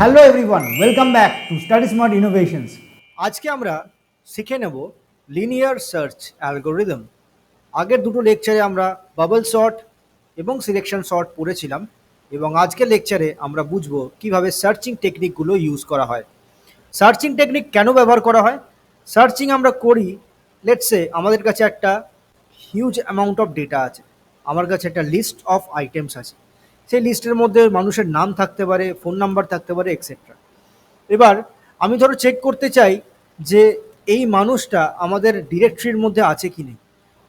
Hello everyone welcome back to study smart innovations আজকে আমরা শিখে নেব লিনিয়ার সার্চ অ্যালগোরিদম আগের দুটো লেকচারে আমরা বাবল শর্ট এবং সিলেকশন শর্ট পড়েছিলাম এবং আজকের লেকচারে আমরা বুঝব কীভাবে সার্চিং টেকনিকগুলো ইউজ করা হয়। সার্চিং টেকনিক কেন ব্যবহার করা হয়? সার্চিং আমরা করি লেটসে আমাদের কাছে একটা হিউজ অ্যামাউন্ট অফ ডেটা আছে। আমার কাছে একটা লিস্ট অফ আইটেমস আছে। সেই লিস্টের মধ্যে মানুষের নাম থাকতে পারে, ফোন নাম্বার থাকতে পারে এক্সেট্রা এবার আমি ধরো চেক করতে চাই যে এই মানুষটা আমাদের ডিরেক্টরির মধ্যে আছে কি নেই।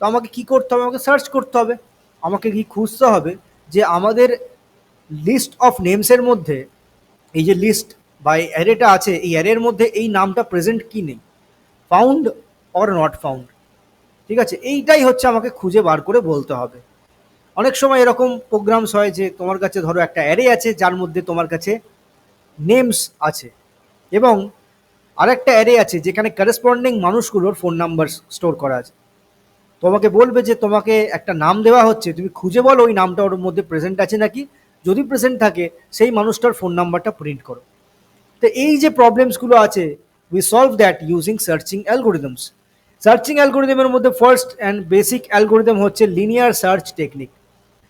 তো আমাকে কি করতে হবে? আমাকে সার্চ করতে হবে। আমাকে কি খুঁজতে হবে যে আমাদের লিস্ট অফ নেমসের মধ্যে এই যে লিস্ট বা এই অ্যারেটা আছে, এই অ্যারের মধ্যে এই নামটা প্রেজেন্ট কি নেই? ফাউন্ড অর নট ফাউন্ড ঠিক আছে? এইটাই হচ্ছে আমাকে খুঁজে বার করে বলতে হবে। অনেক সময় এরকম প্রোগ্রামস হয় যে তোমার কাছে ধরো একটা অ্যারে আছে, যার মধ্যে তোমার কাছে নেমস আছে। এবং আরেকটা অ্যারে আছে যেখানে করেসপন্ডিং মানুষগুলোর ফোন নাম্বার স্টোর করা আছে। তোমাকে বলবে যে তোমাকে একটা নাম দেওয়া হচ্ছে, তুমি খুঁজে বলো ওই নামটা ওর মধ্যে প্রেজেন্ট আছে নাকি। যদি প্রেজেন্ট থাকে, সেই মানুষটার ফোন নাম্বারটা প্রিন্ট করো। তো এই যে প্রবলেমসগুলো আছে we solve that using searching algorithms searching অ্যালগোরিদমের মধ্যে ফার্স্ট অ্যান্ড বেসিক অ্যালগোরিদম হচ্ছে লিনিয়ার সার্চ টেকনিক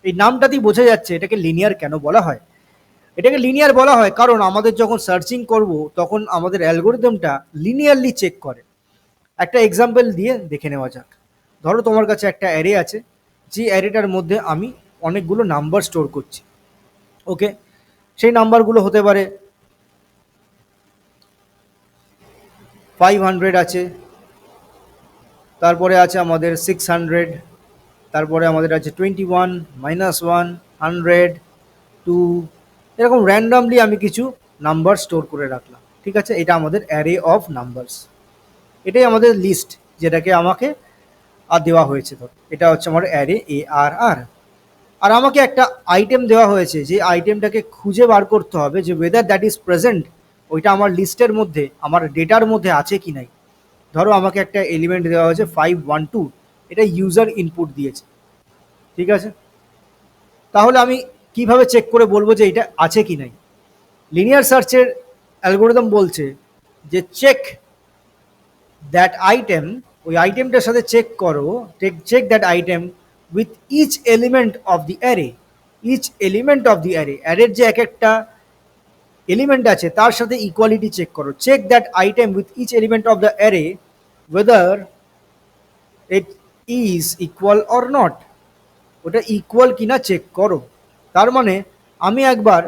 এই নামটাতেই বোঝা যাচ্ছে এটাকে লিনিয়ার কেন বলা হয়। এটাকে লিনিয়ার বলা হয় কারণ আমাদের যখন সার্চিং করব, তখন আমাদের অ্যালগোরিদমটা লিনিয়ারলি চেক করে। একটা এক্সাম্পল দিয়ে দেখে নেওয়া যাক। ধরো তোমার কাছে একটা অ্যারে আছে, যে অ্যারেটার মধ্যে আমি অনেকগুলো নাম্বার স্টোর করছি। ওকে সেই নাম্বারগুলো হতে পারে ফাইভ হান্ড্রেড আছে, তারপরে আছে আমাদের সিক্স হান্ড্রেড তারপরে আমাদের আছে twenty one minus one hundred two এরকম র্যান্ডামলি আমি কিছু নাম্বার স্টোর করে রাখলাম, ঠিক আছে? এটা আমাদের অ্যারে অফ নাম্বারস এটাই আমাদের লিস্ট যেটাকে আমাকে আর দেওয়া হয়েছে, ধর। এটা হচ্ছে আমার অ্যারে এ আর আর আর আমাকে একটা আইটেম দেওয়া হয়েছে, যে আইটেমটাকে খুঁজে বার করতে হবে যে ওয়েদার দ্যাট ইজ প্রেজেন্ট ওইটা আমার লিস্টের মধ্যে, আমার ডেটার মধ্যে আছে কি নাই। ধরো আমাকে একটা এলিমেন্ট দেওয়া হয়েছে ফাইভ ওয়ান টু এটা ইউজার ইনপুট দিয়েছে। ঠিক আছে? তাহলে আমি কীভাবে চেক করে বলব যে এটা আছে কি নাই? লিনিয়ার সার্চের অ্যালগোরিদম বলছে যে চেক দ্যাট আইটেম ওই আইটেমটার সাথে চেক করো check that item with each element of the array each element of the array অ্যারের যে এক একটা এলিমেন্ট আছে, তার সাথে ইকুয়ালিটি চেক করো। Check that item with each element of the array whether it is equal or not ওটা equal কিনা চেক করো। তার মানে আমি একবার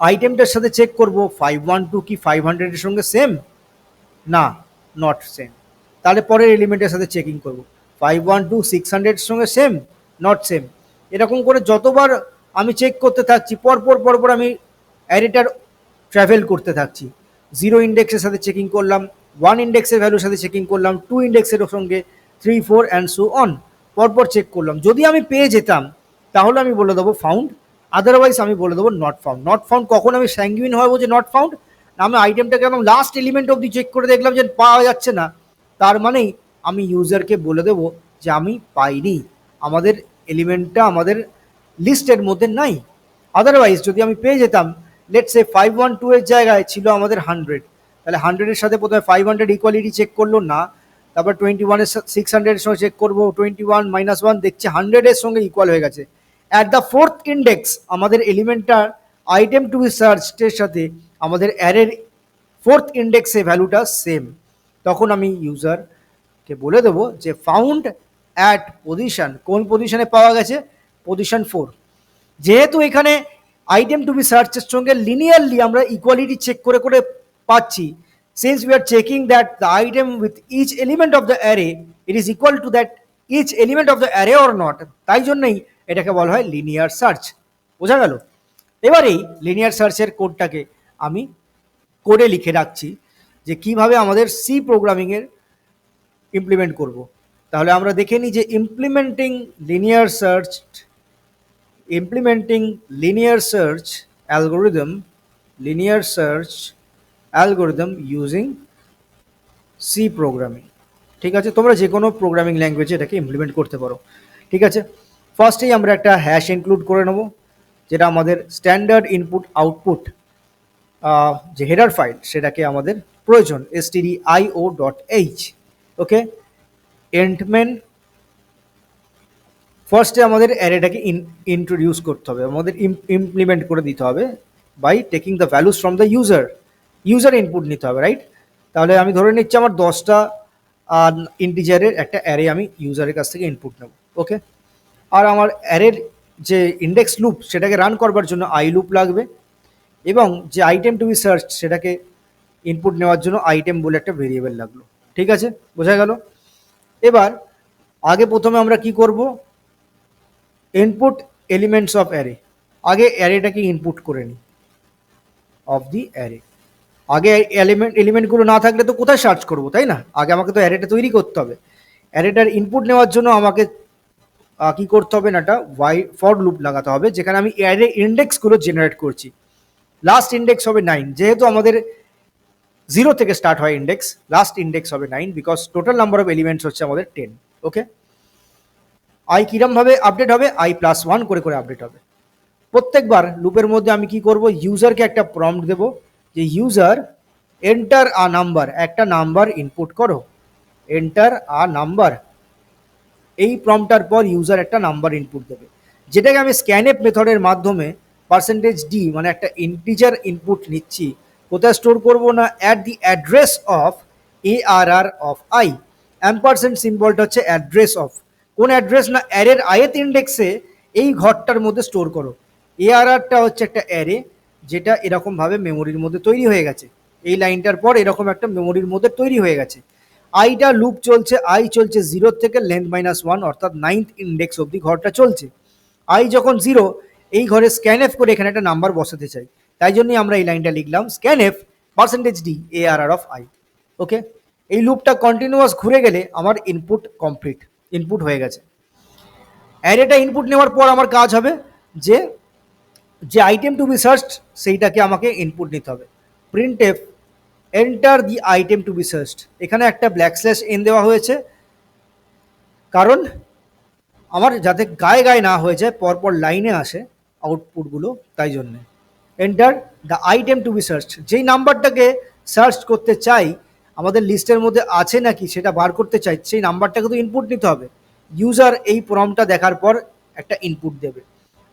আইটেমটার সাথে চেক করব ফাইভ ওয়ান টু কি ফাইভ হান্ড্রেডের সঙ্গে সেম না নট সেম তাহলে পরের এলিমেন্টের সাথে চেকিং করব। ফাইভ ওয়ান টু সিক্স হান্ড্রেডের সঙ্গে সেম নট সেম এরকম করে যতবার আমি চেক করতে থাকছি, পরপর পরপর আমি অ্যারেটার ট্রাভেল করতে থাকছি। জিরো ইন্ডেক্সের সাথে চেকিং করলাম ওয়ান ইন্ডেক্সের ভ্যালুর সাথে চেকিং করলাম টু ইন্ডেক্সের সঙ্গে three four and so on পরপর চেক করলাম। যদি আমি পেয়ে যেতাম, তাহলে আমি বলে দেবো ফাউন্ড আদারওয়াইজ আমি বলে দেবো নট ফাউন্ড নট ফাউন্ড কখন আমি স্যাঙ্গুইন হব যে নট ফাউন্ড আমি আইটেমটাকে একদম লাস্ট এলিমেন্ট অবধি চেক করে দেখলাম যে পাওয়া যাচ্ছে না। তার মানেই আমি ইউজারকে বলে দেবো যে আমি পাইনি। আমাদের এলিমেন্টটা আমাদের লিস্টের মধ্যে নাই। আদারওয়াইজ যদি আমি পেয়ে যেতাম let say five one two এর জায়গায় ছিল আমাদের হান্ড্রেড তাহলে হান্ড্রেডের সাথে প্রথমে ফাইভ হান্ড্রেড ইকুয়ালিটি চেক করল না। তারপর টোয়েন্টি ওয়ানের সিক্স হান্ড্রেডের সঙ্গে চেক করব টোয়েন্টি ওয়ান মাইনাস ওয়ান দেখছি হান্ড্রেডের সঙ্গে ইকুয়াল হয়ে গেছে। অ্যাট দ্য ফোর্থ ইন্ডেক্স আমাদের এলিমেন্টটার আইটেম টু বি সার্চের সাথে আমাদের অ্যারের ফোর্থ ইন্ডেক্সে ভ্যালুটা সেম তখন আমি ইউজারকে বলে দেবো যে ফাউন্ড অ্যাট পজিশন কোন পজিশনে পাওয়া গেছে? পজিশন ফোর যেহেতু এখানে আইটেম টু বি সার্চের সঙ্গে লিনিয়ারলি আমরা ইকুয়ালিটি চেক করে করে পাচ্ছি since we are checking that the item with each element of the array it is equal to that each element of the array or not তাই জন্যই এটাকে বলা হয় লিনিয়ার সার্চ বোঝা গেল? এবারেই লিনিয়ার সার্চের কোডটাকে আমি কোডে লিখে রাখছি যে কীভাবে আমাদের সি প্রোগ্রামিংয়ের ইমপ্লিমেন্ট করব। তাহলে আমরা দেখে নিই যে implementing linear search implementing linear search algorithm, linear search algorithm using C programming ঠিক আছে? তোমরা যে কোনো প্রোগ্রামিং ল্যাঙ্গুয়েজে এটাকে ইমপ্লিমেন্ট করতে পারো। ঠিক আছে? ফার্স্টেই আমরা একটা হ্যাশ ইনক্লুড করে নেব, যেটা আমাদের স্ট্যান্ডার্ড ইনপুট আউটপুট যে হেডার ফাইল সেটাকে আমাদের প্রয়োজন এস টিডি আইও ডট এইচ ওকে এন্টমেন ফার্স্টে আমাদের অ্যারেটাকে ইন্ট্রোডিউস করতে হবে। আমাদের ইমপ্লিমেন্ট করে দিতে হবে by taking the values from the user user input নিতে হবে রাইট তাহলে আমি ধরে নিচ্ছি আমার দশটা ইন্টিজারের একটা অ্যারে আমি ইউজারের কাছ থেকে ইনপুট নেব ওকে আর আমার অ্যারের যে ইন্ডেক্স লুপ সেটাকে রান করবার জন্য আই লুপ লাগবে এবং যে আইটেম টু বি সার্চ সেটাকে ইনপুট নেওয়ার জন্য আইটেম বলে একটা ভেরিয়েবল লাগল, ঠিক আছে? বোঝা গেল? এবার, আগে প্রথমে আমরা কি করব? ইনপুট এলিমেন্টস অফ অ্যারে আগে অ্যারেটাকে ইনপুট করে নিই অফ দি অ্যারে আগে এলিমেন্ট এলিমেন্টগুলো না থাকলে তো কোথায় সার্চ করব, তাই না? আগে আমাকে তো অ্যারেটা তৈরি করতে হবে। অ্যারেটার ইনপুট নেওয়ার জন্য আমাকে কি করতে হবে না একটা ওয়াই ফর লুপ লাগাতে হবে, যেখানে আমি অ্যারে ইন্ডেক্সগুলো জেনারেট করছি। লাস্ট ইন্ডেক্স হবে নাইন যেহেতু আমাদের জিরো থেকে স্টার্ট হয় ইন্ডেক্স লাস্ট ইন্ডেক্স হবে nine because total number of elements হচ্ছে আমাদের টেন ওকে আই কিরমভাবে আপডেট হবে? আই প্লাস ওয়ান করে করে আপডেট হবে। প্রত্যেকবার লুপের মধ্যে আমি কি করব? ইউজারকে একটা প্রম্পট দেব। যে ইউজার এন্টার আ নাম্বার একটা নাম্বার ইনপুট করো। এন্টার আ নাম্বার এই প্রম্পটার পর ইউজার একটা নাম্বার ইনপুট দেবে। যেটাকে আমি স্ক্যানএপ মেথডের মাধ্যমে পার্সেন্টেজ ডি মানে একটা ইন্টিজার ইনপুট নিচ্ছি, কোথায় স্টোর করব না? At the address of A R R of i ampersand সিম্বলটা হচ্ছে অ্যাড্রেস অফ কোন অ্যাড্রেস না অ্যারের আয়েত ইন্ডেক্সে এই ঘরটার মধ্যে স্টোর করো। এ আর আরটা হচ্ছে একটা অ্যারে যেটা এরকমভাবে মেমোরির মধ্যে তৈরি হয়ে গেছে। এই লাইনটার পর এরকম একটা মেমোরির মধ্যে তৈরি হয়ে গেছে। আইটা লুপ চলছে আই চলছে জিরো থেকে লেন্থ মাইনাস ওয়ান অর্থাৎ নাইন্থ ইন্ডেক্স অবধি ঘরটা চলছে। আই যখন জিরো এই ঘরে স্ক্যানএফ করে এখানে একটা নাম্বার বসাতে চাই। তাই জন্যই আমরা এই লাইনটা লিখলাম scanf percentage D A R R of i okay এই লুপটা কন্টিনিউয়াস ঘুরে গেলে আমার ইনপুট কমপ্লিট ইনপুট হয়ে গেছে। অ্যারেটা ইনপুট নেওয়ার পর আমার কাজ হবে যে যে আইটেম টু বি সার্চড সেইটাকে আমাকে ইনপুট নিতে হবে। Printf enter the item to be searched এখানে একটা ব্ল্যাক স্ল্যাশ এন দেওয়া হয়েছে। কারণ আমার যাতে গায়ে গায়ে না হয়ে যায়, পরপর লাইনে আসে আউটপুটগুলো তাই জন্যে। Enter the item to be search যেই নাম্বারটাকে সার্চ করতে চাই, আমাদের লিস্টের মধ্যে আছে নাকি সেটা বার করতে চাই, সেই নাম্বারটাকে তো ইনপুট নিতে হবে। ইউজার এই প্রমটা দেখার পর একটা ইনপুট দেবে।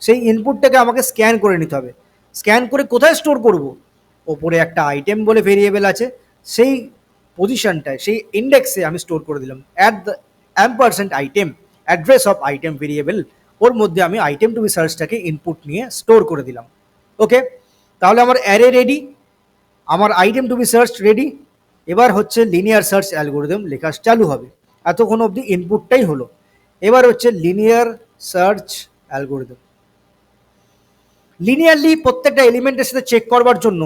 সেই ইনপুটটাকে আমাকে স্ক্যান করে নিতে হবে। স্ক্যান করে কোথায় স্টোর করব? ওপরে একটা আইটেম বলে ভেরিয়েবল আছে। সেই পজিশনটায় সেই ইন্ডেক্সে আমি স্টোর করে দিলাম। At the ampersand item address of item variable ওর মধ্যে আমি আইটেম টু বি সার্চটাকে ইনপুট নিয়ে স্টোর করে দিলাম। ওকে তাহলে আমার অ্যারে রেডি আমার item to be search ready এবার হচ্ছে লিনিয়ার সার্চ অ্যালগোরিদম লেখা চালু হবে। এতক্ষণ অবধি ইনপুটটাই হলো। এবার হচ্ছে লিনিয়ার সার্চ অ্যালগোরিদম লিনিয়ারলি প্রত্যেকটা এলিমেন্টের সাথে চেক করবার জন্য,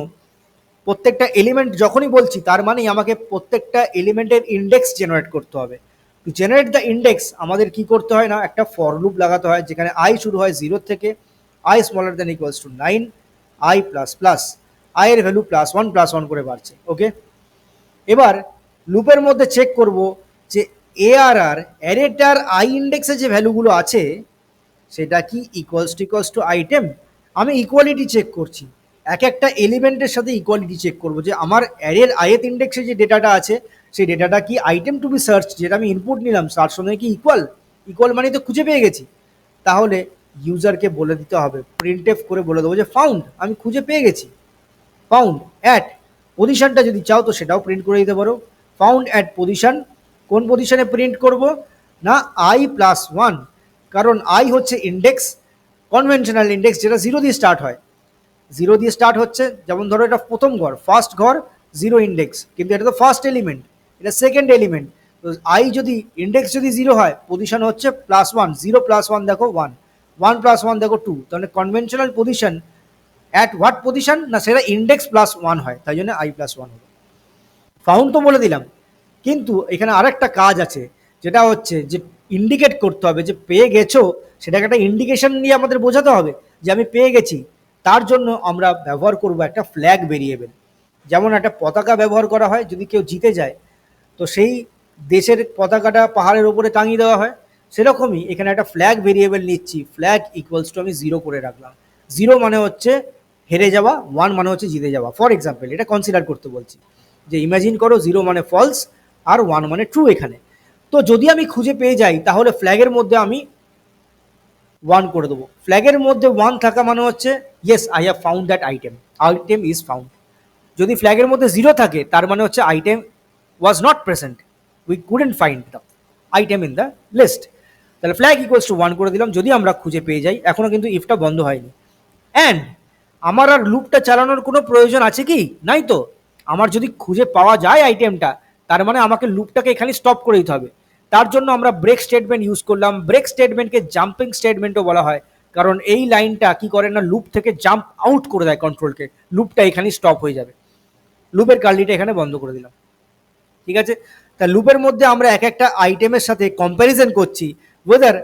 প্রত্যেকটা এলিমেন্ট যখনই বলছি, তার মানেই আমাকে প্রত্যেকটা এলিমেন্টের ইন্ডেক্স জেনারেট করতে হবে। টু জেনারেট দ্য ইন্ডেক্স আমাদের কি করতে হয় না, একটা ফর লুপ লাগাতে হয়, যেখানে আই শুরু হয় জিরো থেকে i smaller than equals to nine i plus plus i এর value plus one plus one করে বাড়ছে ওকে এবার লুপের মধ্যে চেক করব যে এ আর আর অ্যারেটার আই ইন্ডেক্সে যে ভ্যালুগুলো আছে, সেটা কি equals to equals to item আমি ইকুয়ালিটি চেক করছি। এক একটা এলিমেন্টের সাথে ইকুয়ালিটি চেক করব যে আমার অ্যারের আয়েত ইন্ডেক্সে যে ডেটাটা আছে, সেই ডেটাটা কি আইটেম টু বি সার্চ যেটা আমি ইনপুট নিলাম তার সঙ্গে কি ইকুয়াল ইকুয়াল মানে তো খুঁজে পেয়ে গেছি। তাহলে ইউজারকে বলে দিতে হবে প্রিন্ট এফ করে বলে দেবো যে ফাউন্ড আমি খুঁজে পেয়ে গেছি। ফাউন্ড অ্যাট পজিশনটা যদি চাও তো সেটাও প্রিন্ট করে দিতে পারো। ফাউন্ড অ্যাট পজিশন কোন পজিশানে প্রিন্ট করব? না আই প্লাস ওয়ান কারণ আই হচ্ছে ইন্ডেক্স কনভেনশনাল ইন্ডেক্স যেটা জিরো দিয়ে স্টার্ট হয়। জিরো দিয়ে স্টার্ট হচ্ছে, যেমন ধরো এটা প্রথম ঘর ফার্স্ট ঘর জিরো ইন্ডেক্স কিন্তু এটা তো ফার্স্ট এলিমেন্ট এটা সেকেন্ড এলিমেন্ট তো আই যদি ইন্ডেক্স যদি জিরো হয় পজিশন হচ্ছে plus one zero plus one দেখো ওয়ান ওয়ান প্লাস ওয়ান দেখো টু তাহলে conventional position at what position না সেটা ইন্ডেক্স প্লাস ওয়ান হয়, তাই জন্য আই প্লাস ওয়ান হবে। ফাউন্ড তো বলে দিলাম, কিন্তু এখানে আরেকটা কাজ আছে, যেটা হচ্ছে যে ইন্ডিকেট করতে হবে যে পেয়ে গেছো, সেটাকে একটা ইন্ডিকেশন নিয়ে আমাদের বোঝাতে হবে যে আমি পেয়ে গেছি। তার জন্য আমরা ব্যবহার করব একটা ফ্ল্যাগ ভেরিয়েবল যেমন একটা পতাকা ব্যবহার করা হয় যদি কেউ জিতে যায়, তো সেই দেশের পতাকাটা পাহাড়ের ওপরে টাঙিয়ে দেওয়া হয়। সেরকমই এখানে একটা ফ্ল্যাগ ভেরিয়েবল নিচ্ছি। ফ্ল্যাগ ইকুয়ালস টু আমি জিরো করে রাখলাম। জিরো মানে হচ্ছে হেরে যাওয়া ওয়ান মানে হচ্ছে জিতে যাওয়া। ফর এক্সাম্পল এটা কনসিডার করতে বলছি। যে ইমাজিন করো জিরো মানে ফলস আর ওয়ান মানে ট্রু এখানে। তো যদি আমি খুঁজে পেয়ে যাই, তাহলে ফ্ল্যাগের মধ্যে আমি ওয়ান করে দেবো। ফ্ল্যাগের মধ্যে ওয়ান থাকা মানে হচ্ছে yes I have found that item item is found যদি ফ্ল্যাগের মধ্যে জিরো থাকে, তার মানে হচ্ছে item was not present we couldn't find the item in the list তাহলে ফ্ল্যাগ ইকুয়ালস টু ওয়ান করে দিলাম। যদি আমরা খুঁজে পেয়ে যাই এখনও কিন্তু ইফটা বন্ধ হয়নি। অ্যান্ড আমার আর লুপটা চালানোর কোনো প্রয়োজন আছে কি? নাই তো? আমার যদি খুঁজে পাওয়া যায় আইটেমটা তার মানে আমাকে লুপটাকে এখানে স্টপ করে দিতে হবে। তার জন্য আমরা ব্রেক স্টেটমেন্ট ইউজ করলাম। ব্রেক স্টেটমেন্টকে জাম্পিং স্টেটমেন্টও বলা হয়। কারণ এই লাইনটা কি করে না লুপ থেকে জাম্প আউট করে দেয় কন্ট্রোলকে লুপটা এখানে স্টপ হয়ে যাবে। লুপের কার্লিটা এখানে বন্ধ করে দিলাম। ঠিক আছে? তা লুপের মধ্যে আমরা এক একটা আইটেমের সাথে কম্প্যারিজন করছি। Whether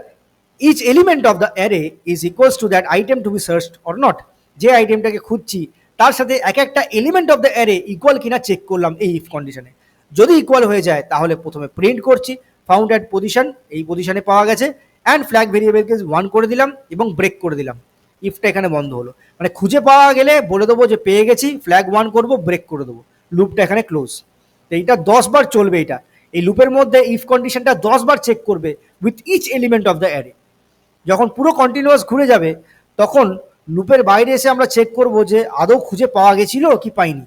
each element of the array is equals to that item to be searched or not যে আইটেমটাকে খুঁজছি, তার সাথে এক একটা element of the array equal কিনা চেক করলাম এই ইফ কন্ডিশনে যদি ইকুয়াল হয়ে যায়, তাহলে প্রথমে প্রিন্ট করছি। ফাউন্ড অ্যাট পজিশন এই পজিশনে পাওয়া গেছে। অ্যান্ড ফ্ল্যাগ ভেরিয়েবলকে ওয়ান করে দিলাম এবং ব্রেক করে দিলাম। ইফটা এখানে বন্ধ হলো। মানে খুঁজে পাওয়া গেলে বলে দেবো যে পেয়ে গেছি ফ্ল্যাগ ওয়ান করব ব্রেক করে দেবো। লুপটা এখানে ক্লোজ তো এইটা দশবার চলবে এটা। এই লুপের মধ্যে ইফ কন্ডিশনটা দশবার চেক করবে with each element of the array যখন পুরো কন্টিনিউয়াস ঘুরে যাবে, তখন লুপের বাইরে এসে আমরা চেক করব যে আদৌ খুঁজে পাওয়া গেছিল কি পাইনি।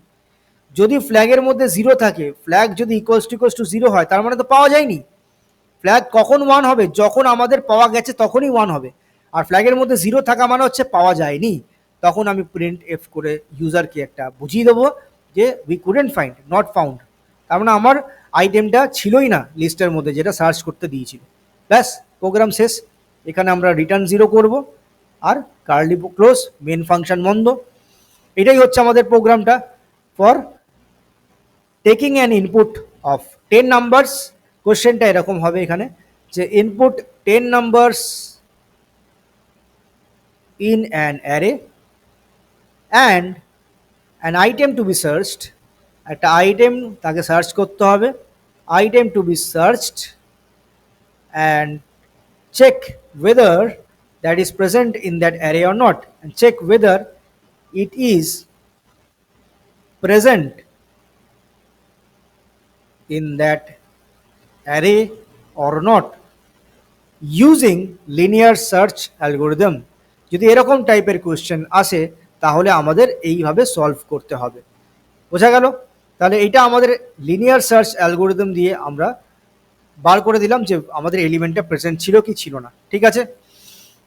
যদি ফ্ল্যাগের মধ্যে জিরো থাকে ফ্ল্যাগ যদি equals to equals to zero হয়, তার মানে তো পাওয়া যায়নি। ফ্ল্যাগ কখন ওয়ান হবে? যখন আমাদের পাওয়া গেছে তখনই ওয়ান হবে। আর ফ্ল্যাগের মধ্যে জিরো থাকা মানে হচ্ছে পাওয়া যায়নি। তখন আমি প্রিন্ট এফ করে ইউজারকে একটা বুঝিয়ে দেবো যে we couldn't find not found তার মানে আমার আইটেমটা ছিলই না লিস্টের মধ্যে যেটা সার্চ করতে দিয়েছিল। ব্যাস প্রোগ্রাম শেষ। এখানে আমরা রিটার্ন জিরো করব। আর কার্লি ক্লোজ মেন ফাংশন বন্ধ। এটাই হচ্ছে আমাদের প্রোগ্রামটা for taking an input of ten numbers কোশ্চেনটা এরকম হবে এখানে, যে input ten numbers in an array and an item to be searched একটা আইটেম তাকে সার্চ করতে হবে item to be searched and check whether that is present in that array or not, and check whether it is present in that array or not using linear search algorithm. যদি এরকম টাইপের question আসে, তাহলে আমাদের এইভাবে solve করতে হবে। বোঝা গেল? তাহলে এটা আমাদের লিনিয়ার সার্চ অ্যালগোরিদম দিয়ে আমরা বার করে দিলাম যে আমাদের এলিমেন্টটা প্রেজেন্ট ছিল কি ছিল না। ঠিক আছে?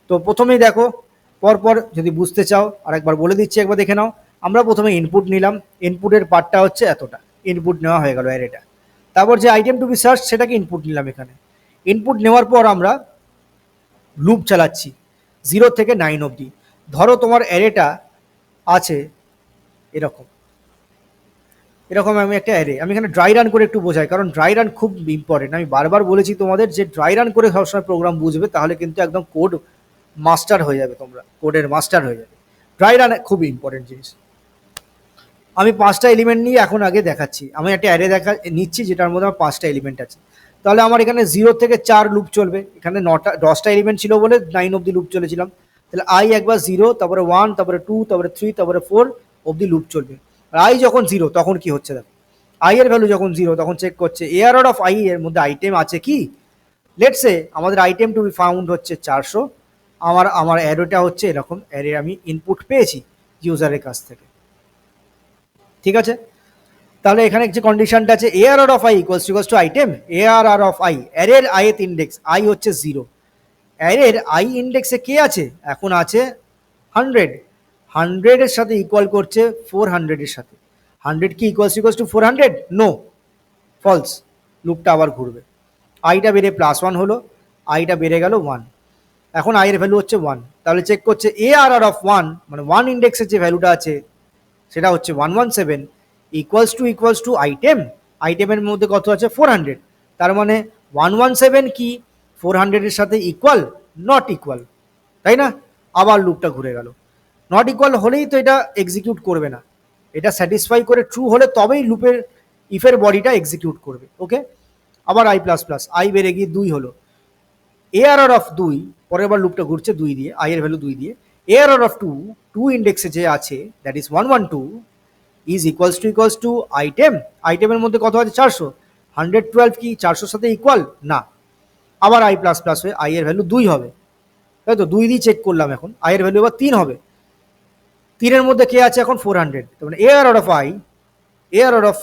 তো প্রথমেই দেখো, পরপর যদি বুঝতে চাও, আরেকবার বলে দিচ্ছি, একবার দেখে নাও। আমরা প্রথমে ইনপুট নিলাম। ইনপুটের পার্টটা হচ্ছে এতটা। ইনপুট নেওয়া হয়ে গেল অ্যারেটা তারপর যে আইটেম টু বি সার্চ সেটাকে ইনপুট নিলাম এখানে। ইনপুট নেওয়ার পর আমরা লুপ চালাচ্ছি জিরো থেকে নাইন অবধি। ধরো তোমার অ্যারেটা আছে এরকম। এরকম আমি একটা অ্যারে আমি এখানে ড্রাই রান করে একটু বোঝাই, কারণ ড্রাই রান খুব ইম্পর্টেন্ট আমি বারবার বলেছি তোমাদের যে ড্রাই রান করে সবসময় প্রোগ্রাম বুঝবে, তাহলে কিন্তু একদম কোড মাস্টার হয়ে যাবে তোমরা। কোডের মাস্টার হয়ে যাবে। ড্রাই রান খুব ইম্পর্টেন্ট জিনিস। আমি পাঁচটা এলিমেন্ট নিয়ে এখন আগে দেখাচ্ছি। আমি একটা অ্যারে দেখা, নিচ্ছি যেটার মধ্যে আমার পাঁচটা এলিমেন্ট আছে। তাহলে আমার এখানে জিরো থেকে চার লুপ চলবে। এখানে নটা, দশটা এলিমেন্ট ছিল বলে নাইন অবধি লুপ চলেছিলাম। তাহলে আই একবার জিরো তারপরে ওয়ান তারপরে টু তারপরে থ্রি তারপরে ফোর অবধি লুপ চলবে। আর আই যখন জিরো তখন কি হচ্ছে দেখো? আই এর ভ্যালু যখন জিরো তখন চেক করছে এয়ার অফ আই এর মধ্যে আইটেম আছে কি? লেটসে আমাদের আইটেম টু বি ফাউন্ড হচ্ছে চারশো। আমার আমার অ্যারোটা হচ্ছে এরকম অ্যারে আমি ইনপুট পেয়েছি ইউজারের কাছ থেকে। ঠিক আছে? তাহলে এখানে যে কন্ডিশনটা আছে A R R of i equals equals to item A R R of i অ্যারের আইএথ ইন্ডেক্স আই হচ্ছে জিরো অ্যারের আই ইন্ডেক্সে কে আছে? এখন আছে হান্ড্রেড হান্ড্রেডের সাথে ইকুয়াল করছে ফোর হান্ড্রেডের সাথে। হান্ড্রেড কি equals equals to four hundred no false লুপটা আবার ঘুরবে। আইটা বেড়ে প্লাস ওয়ান হলো। আইটা বেড়ে গেল ওয়ান এখন আইয়ের ভ্যালু হচ্ছে ওয়ান তাহলে চেক করছে A R R of one মানে ওয়ান ইন্ডেক্সের যে ভ্যালুটা আছে সেটা হচ্ছে one one seven equals to equals to item আইটেমের মধ্যে কত আছে? ফোর হান্ড্রেড তার মানে ওয়ান ওয়ান সেভেন কি? ফোর হান্ড্রেডের সাথে ইকুয়াল নট ইকুয়াল তাই না? আবার লুপটা ঘুরে গেল। নট ইকুয়াল হলেই তো এটা এক্সিকিউট করবে না। এটা স্যাটিসফাই করে ট্রু হলে তবেই লুপের ইফের বডিটা এক্সিকিউট করবে। ওকে আবার আই প্লাস প্লাস আই বেড়ে গিয়ে দুই হলো। এ আর অফ দুই পরের বার লুপটা ঘুরছে দুই দিয়ে আই এর ভ্যালু দুই দিয়ে। এয়ার অফ টু টু ইন্ডেক্সে যে আছে that is one one two is equals to equals to item আইটেমের মধ্যে কত আছে? চারশো। হান্ড্রেড টুয়েলভ কি চারশোর সাথে ইকুয়াল না। আবার আই প্লাস প্লাস হয়ে আই এর ভ্যালু দুই হবে। তাই তো? দুই দিয়ে চেক করলাম এখন। আই এর ভ্যালু এবার তিন হবে। তিনের মধ্যে কে আছে এখন? ফোর হান্ড্রেড তার মানে air of I air of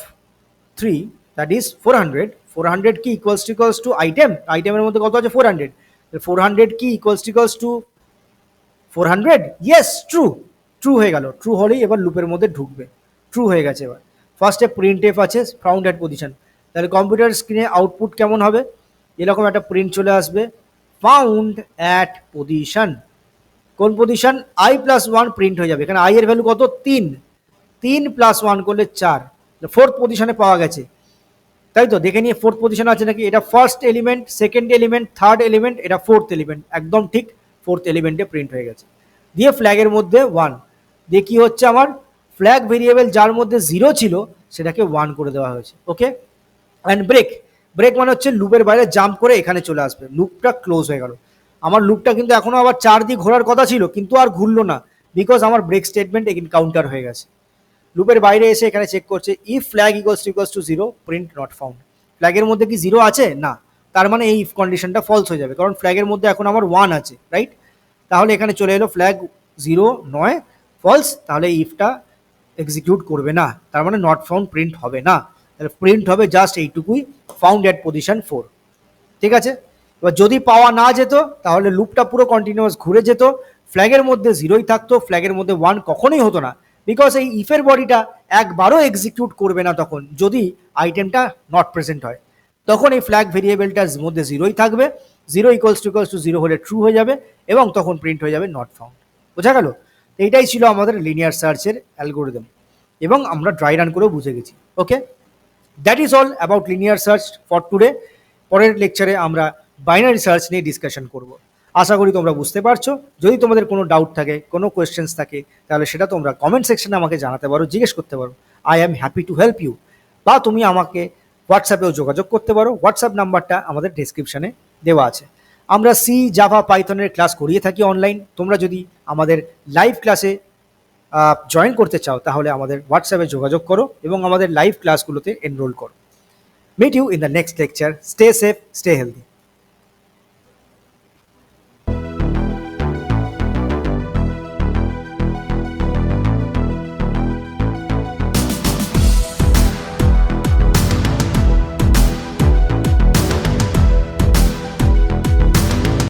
three that is four hundred four hundred কি equals to equals to item আইটেমের মধ্যে কত আছে? ফোর হান্ড্রেড ফোর হান্ড্রেড কি equals to equals to four hundred? Yes true true হয়ে গেল। ট্রু হলেই এবার লুপের মধ্যে ঢুকবে। ট্রু হয়ে গেছে এবার। ফার্স্টে প্রিন্ট এফ আছে ফাউন্ড অ্যাট পজিশন তাহলে কম্পিউটার স্ক্রিনে আউটপুট কেমন হবে? এরকম একটা প্রিন্ট চলে আসবে। ফাউন্ড অ্যাট পজিশন কোন position I plus one print হয়ে যাবে। এখানে আই এর ভ্যালু কত? তিন। তিন প্লাস ওয়ান করলে চার। ফোর্থ পজিশনে পাওয়া গেছে। তাই তো? দেখে নিয়ে ফোর্থ পজিশন আছে নাকি? এটা first element second element third element এটা ফোর্থ এলিমেন্ট একদম ঠিক। ফোর্থ এলিমেন্টে প্রিন্ট হয়ে গেছে। দিয়ে ফ্ল্যাগের মধ্যে ওয়ান দিয়ে কি হচ্ছে আমার? ফ্ল্যাগ ভেরিয়েবল যার মধ্যে জিরো ছিল, সেটাকে ওয়ান করে দেওয়া হয়েছে। ওকে অ্যান্ড ব্রেক ব্রেক মানে হচ্ছে লুপের বাইরে জাম্প করে এখানে চলে আসবে। লুপটা ক্লোজ হয়ে গেল। আমার লুপটা কিন্তু এখনও আবার চার দিয়ে ঘোরার কথা ছিল, কিন্তু আর ঘুরলো না। বিকজ আমার ব্রেক স্টেটমেন্ট কাউন্টার হয়ে গেছে। লুপের বাইরে এসে এখানে চেক করছে if flag equals to zero print not found ফ্ল্যাগের মধ্যে কি জিরো আছে? না। তার মানে এই ইফ কন্ডিশনটা ফলস হয়ে যাবে। কারণ ফ্ল্যাগের মধ্যে এখন আমার ওয়ান আছে রাইট তাহলে এখানে চলে এলো ফ্ল্যাগ জিরো নয় ফলস তাহলে ইফটা এক্সিকিউট করবে না। তার মানে নট ফাউন্ড প্রিন্ট হবে না। তাহলে প্রিন্ট হবে জাস্ট এইটুকুই ফাউন্ড অ্যাট পজিশন ফোর ঠিক আছে? এবার যদি পাওয়া না যেত, তাহলে লুপটা পুরো কন্টিনিউয়াস ঘুরে যেত। ফ্ল্যাগের মধ্যে জিরোই থাকতো ফ্ল্যাগের মধ্যে ওয়ান কখনোই হতো না। বিকজ এই ইফের বডিটা একবারও এক্সিকিউট করবে না তখন, যদি আইটেমটা নট প্রেজেন্ট হয়। তখন এই ফ্ল্যাগ ভেরিয়েবলটার মধ্যে জিরোই থাকবে। Zero equals to equals to zero হলে ট্রু হয়ে যাবে এবং তখন প্রিন্ট হয়ে যাবে নট ফাউন্ড বোঝা গেল? এইটাই ছিল আমাদের লিনিয়ার সার্চের অ্যালগোরিদম এবং আমরা ড্রাই রান করেও বুঝে গেছি। Okay that is all about linear search for today পরের লেকচারে আমরা বাইনারি সার্চ নিয়ে ডিসকাশন করব। আশা করি তোমরা বুঝতে পারছ। যদি তোমাদের কোনো ডাউট থাকে, কোনো কোয়েশ্চেন্স থাকে, তাহলে সেটা তোমরা কমেন্ট সেকশনে আমাকে জানাতে পারো, জিজ্ঞেস করতে পারো। I am happy to help you বা তুমি আমাকে হোয়াটসঅ্যাপেও যোগাযোগ করতে পারো। হোয়াটসঅ্যাপ নাম্বারটা আমাদের ডেসক্রিপশানে দেওয়া আছে। আমরা সি জাভা পাইথনের ক্লাস করিয়ে থাকি অনলাইন তোমরা যদি আমাদের লাইভ ক্লাসে জয়েন করতে চাও, তাহলে আমাদের হোয়াটসঅ্যাপে যোগাযোগ করো এবং আমাদের লাইভ ক্লাসগুলোতে এনরোল করো। Meet you in the next lecture stay safe stay healthy